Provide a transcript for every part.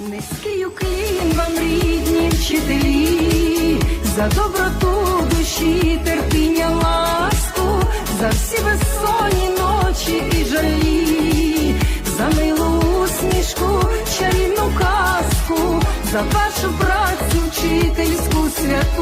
Низький уклін вам рідні вчителі, за доброту душі, терпіння, ласку, за всі безсонні ночі і жалі, за милу усмішку, чарівну казку, за вашу працю вчительську святу,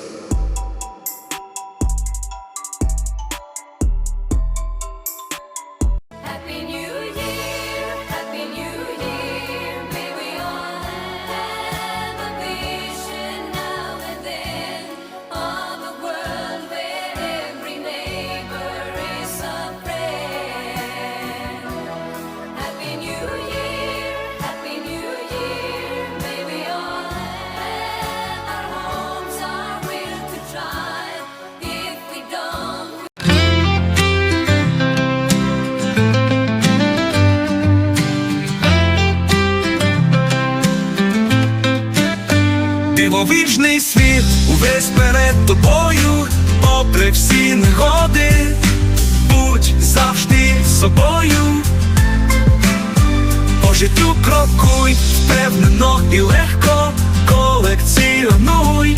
Дивовижний світ, увесь перед тобою, попри всі негоди, будь завжди собою. По життю крокуй, впевнено і легко колекціонуй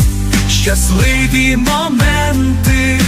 щасливі моменти.